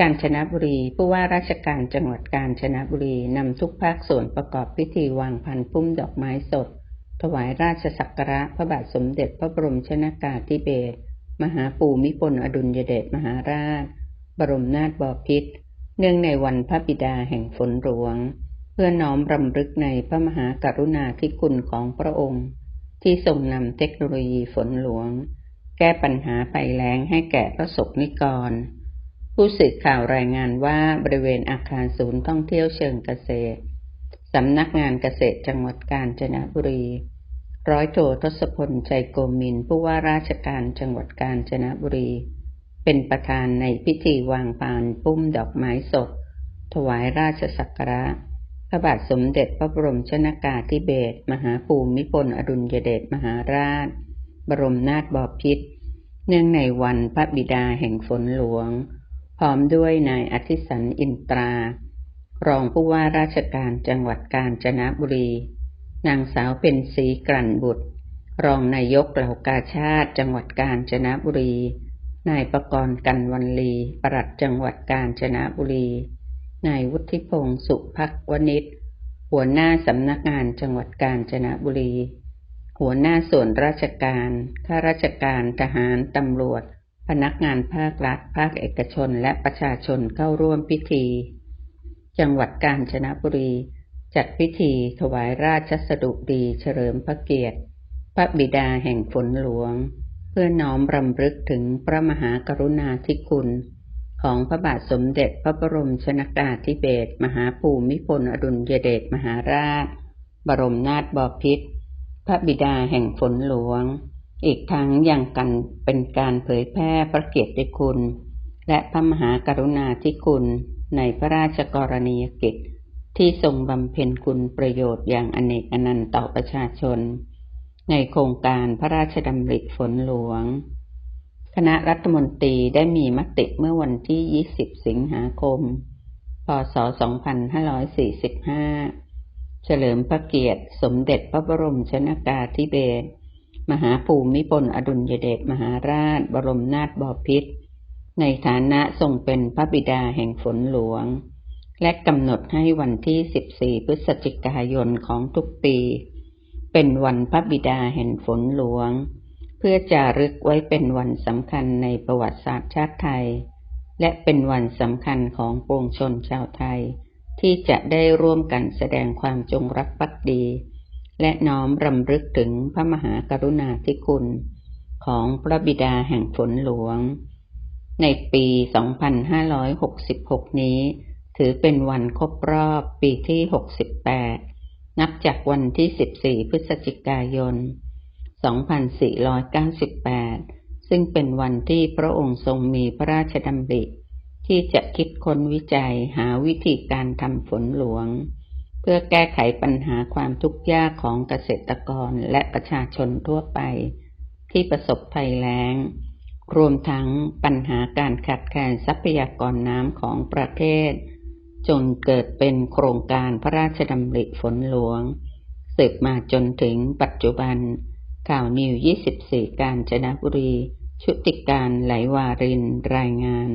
กาญจนบุรี ผู้ว่าราชการจังหวัดกาญจนบุรีนำทุกภาคส่วนประกอบพิธีวางพันพุ่มดอกไม้สด ถวายราชสักการะพระบาทสมเด็จพระบรมชนากาธิเบศรมหาปู่มิพลอดุลยเดชมหาราช บรมนาถบพิตรเนื่องในวันพระบิดาแห่งฝนหลวง เพื่อน้อมรำลึกในพระมหากรุณาธิคุณของพระองค์ ที่ทรงนำเทคโนโลยีฝนหลวง แก้ปัญหาภัยแล้งให้แก่ประสบนิกร ผู้สื่อข่าวรายงานว่าบริเวณอาคารศูนย์ท่องเที่ยวเชิงเกษตร สำนักงานเกษตรจังหวัดกาญจนบุรี ร้อยโททศพลใจโกมินผู้ว่าราชการจังหวัดกาญจนบุรี เป็นประธานในพิธีวางพานปุ้มดอกไม้สด ถวายราชสักการะพระบาทสมเด็จพระบรมชนากาธิเบศรมหาภูมิพลอดุลยเดชมหาราช บรมนาถบพิตรเนื่องในวันพระบิดาแห่งฝนหลวง พร้อมด้วยนายอธิสันอินตรา รองผู้ว่าราชการจังหวัดกาญจนบุรี นางสาวเป็นศรีกลั่นบุตร รองนายกเหล่ากาชาติจังหวัดกาญจนบุรี นายประกรณ์กันวันลีปลัดจังหวัดกาญจนบุรี นายวุฒิพงศ์สุภักวณิชหัวหน้าสำนักงานจังหวัดกาญจนบุรี หัวหน้าส่วนราชการ ข้าราชการทหารตำรวจ พนักงานภาครัฐ ภาคเอกชนและประชาชนเข้าร่วมพิธี จังหวัดกาญจนบุรี จัดพิธีถวายราชสดุดีเฉลิมพระเกียรติ พระบิดาแห่งฝนหลวง เพื่อน้อมรำลึกถึงพระมหากรุณาธิคุณ ของพระบาทสมเด็จพระบรมชนากาธิเบศรมหาภูมิพลอดุลยเดชมหาราช บรมนาถบพิตรพระบิดาแห่งฝนหลวง อีกทั้งยังกันเป็นการเผยแพร่พระเกียรติคุณ และพระมหากรุณาธิคุณในพระราชกรณียกิจ ที่ทรงบำเพ็ญคุณประโยชน์อย่างอเนกอนันต์ต่อประชาชน ในโครงการพระราชดำริฝนหลวง คณะรัฐมนตรีได้มีมติเมื่อวันที่ 20 สิงหาคม พศ 2545 เฉลิมพระเกียรติสมเด็จพระบรมชนากาธิเบศร มหาภูมิพลอดุลยเดชมหาราช บรมนาถบพิตรในฐานะทรงเป็นพระบิดาแห่งฝนหลวง และกำหนดให้วันที่ 14 พฤศจิกายนของทุกปี เป็นวันพระบิดาแห่งฝนหลวง เพื่อจารึกไว้เป็นวันสำคัญในประวัติศาสตร์ชาติไทย และเป็นวันสำคัญของปวงชนชาวไทย ที่จะได้ร่วมกันแสดงความจงรักภักดี และน้อมรำลึกถึงพระมหากรุณาธิคุณ ของพระบิดาแห่งฝนหลวง ในปี 2566 นี้ ถือเป็นวันครบรอบปีที่ 68 นับจากวันที่ 14 พฤศจิกายน 2498 ซึ่งเป็นวันที่พระองค์ทรงมีพระราชดำริที่จะคิดค้นวิจัยหาวิธีการทำฝนหลวง พื่อแก้ไขปัญหาความทุกข์ยากของเกษตรกรและประชาชนทั่วไป ที่ประสบภัยแล้ง รวมทั้งปัญหาการขาดแคลนทรัพยากรน้ำของประเทศ จนเกิดเป็นโครงการพระราชดำริฝนหลวง สืบมาจนถึงปัจจุบัน ข่าวนิว 24 การจนบุรี ชุติการไหลวารินรายงาน